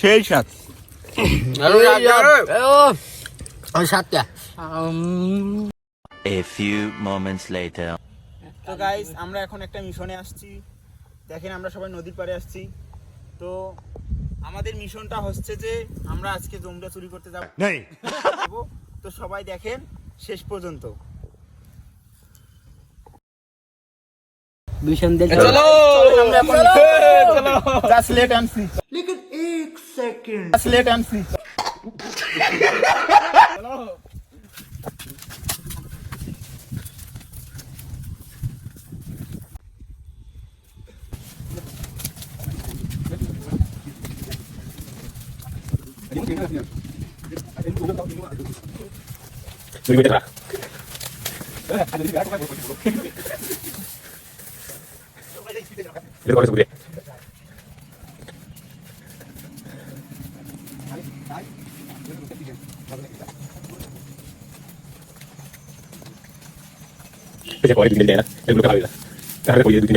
সেই সাত। ওই সাতটা। A few moments later. তো গাইস আমরা এখন একটা মিশনে আসছি। দেখেন আমরা সবাই নদীর পাড়ে আসছি। তো আমাদের মিশনটা হচ্ছে যে আমরা আজকে জমটা চুরি করতে যাব। তো সবাই দেখেন শেষ পর্যন্ত। Just let second. Just let and see. Hello. Lebih berat. Ada di belakang, Pecah kau ada di dalam jalan, dalam luka kabel. Tengah repot dia duduk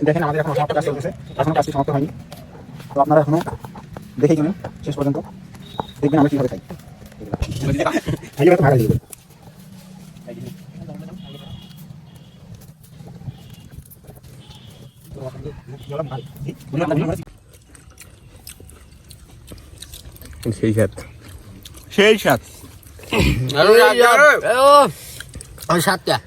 দেখেন আমাদের এখনও সমাপ্ত কাজ চলতেছে এখনও কাজটি সমাপ্ত হয়নি তো আপনারা এখনও দেখেই চলুন শেষ পর্যন্ত দেখবেন আমরা কীভাবে খাই। খাই ভাগা দিয়ে সেই সাত সেই সাত ওই সাতটা